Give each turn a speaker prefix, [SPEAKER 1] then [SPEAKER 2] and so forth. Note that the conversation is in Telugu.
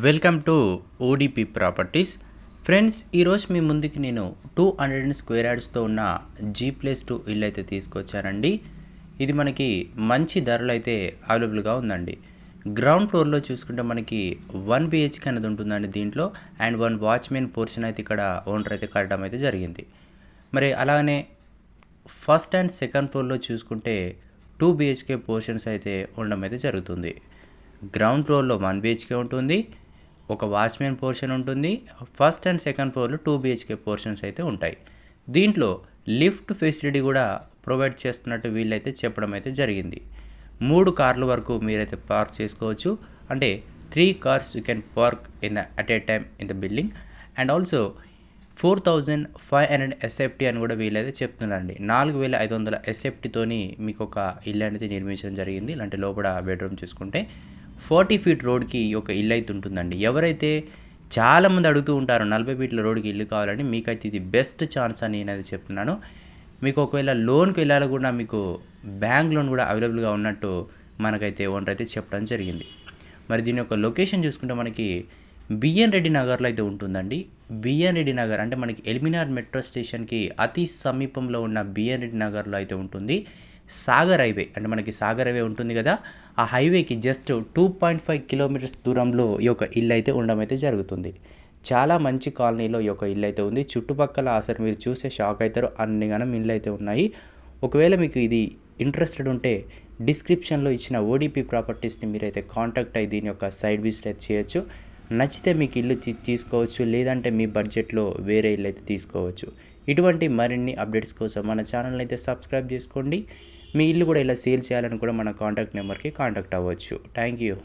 [SPEAKER 1] Welcome to ODP properties. Friends ఈరోజు మీ ముందుకి నేను టూ హండ్రెడ్ అండ్ స్క్వేర్ యార్డ్స్తో ఉన్న జీ ప్లస్ టూ ఇల్లు అయితే తీసుకొచ్చానండి. ఇది మనకి మంచి ధరలు అయితే అవైలబుల్గా ఉందండి. గ్రౌండ్ ఫ్లోర్లో చూసుకుంటే మనకి వన్ బిహెచ్కే అనేది ఉంటుందండి దీంట్లో అండ్ వన్ వాచ్మెన్ పోర్షన్ అయితే ఇక్కడ ఓనర్ అయితే కట్టడం అయితే జరిగింది. మరి అలానే ఫస్ట్ అండ్ సెకండ్ ఫ్లోర్లో చూసుకుంటే టూ బిహెచ్కే పోర్షన్స్ అయితే ఉండడం అయితే జరుగుతుంది. గ్రౌండ్ ఫ్లోర్లో వన్ బిహెచ్కే ఉంటుంది. ఒక వాచ్మెన్ పోర్షన్ ఉంటుంది ఫస్ట్ అండ్ సెకండ్ ఫ్లోర్లో టూ బిహెచ్కే పోర్షన్స్ అయితే ఉంటాయి. దీంట్లో లిఫ్ట్ ఫెసిలిటీ కూడా ప్రొవైడ్ చేస్తున్నట్టు వీళ్ళైతే చెప్పడం అయితే జరిగింది. మూడు కార్ల వరకు మీరైతే పార్క్ చేసుకోవచ్చు. అంటే three cars you can park in the at a time in the building. And also four thousand five hundred SFT అని కూడా వీళ్ళైతే చెప్తున్నారండి. నాలుగు వేల ఐదు వందల ఎస్ఎఫ్టీతోని మీకు ఒక ఇల్లు అనేది నిర్మించడం జరిగింది. ఇలాంటి లోపల బెడ్రూమ్ చూసుకుంటే ఫార్టీ ఫీట్ రోడ్కి ఒక ఇల్లు అయితే ఉంటుందండి. ఎవరైతే చాలామంది అడుగుతూ ఉంటారు నలభై ఫీట్ల రోడ్కి ఇల్లు కావాలని మీకైతే ఇది బెస్ట్ ఛాన్స్ అని నేనైతే చెప్తున్నాను. మీకు ఒకవేళ లోన్కి వెళ్ళాలి కూడా మీకు బ్యాంక్ లోన్ కూడా అవైలబుల్గా ఉన్నట్టు మనకైతే ఓనర్ అయితే చెప్పడం జరిగింది. మరి దీని యొక్క లొకేషన్ చూసుకుంటే మనకి బిఎన్ రెడ్డి నగర్లో అయితే ఉంటుందండి. బిఎన్ రెడ్డి నగర్ అంటే మనకి ఎలిమినార్ మెట్రో స్టేషన్కి అతి సమీపంలో ఉన్న బిఎన్ రెడ్డి నగర్లో అయితే ఉంటుంది. సాగర్ హైవే అంటే మనకి సాగర్ హైవే ఉంటుంది కదా ఆ హైవేకి just two point five kilometers దూరంలో ఈ యొక్క ఇల్లు అయితే ఉండడం అయితే జరుగుతుంది. చాలా మంచి కాలనీలో ఈ యొక్క ఇల్లు అయితే ఉంది. చుట్టుపక్కల అసలు మీరు చూసే షాక్ అవుతారు. అన్ని గనం ఇల్లు అయితే ఉన్నాయి. ఒకవేళ మీకు ఇది ఇంట్రెస్టెడ్ ఉంటే డిస్క్రిప్షన్లో ఇచ్చిన ఓడిపి ప్రాపర్టీస్ని మీరైతే కాంటాక్ట్ అయ్యి దీని యొక్క సైడ్ విజిట్ చేయొచ్చు. నచ్చితే మీకు ఇల్లు తీసుకోవచ్చు. లేదంటే మీ బడ్జెట్లో వేరే ఇల్లు అయితే తీసుకోవచ్చు. ఇటువంటి మరిన్ని అప్డేట్స్ కోసం మన ఛానల్ అయితే సబ్స్క్రైబ్ చేసుకోండి. మీ ఇల్లు కూడా ఇలా సేల్ చేయాలని కూడా మన కాంటాక్ట్ నెంబర్కి కాంటాక్ట్ అవ్వచ్చు. Thank you.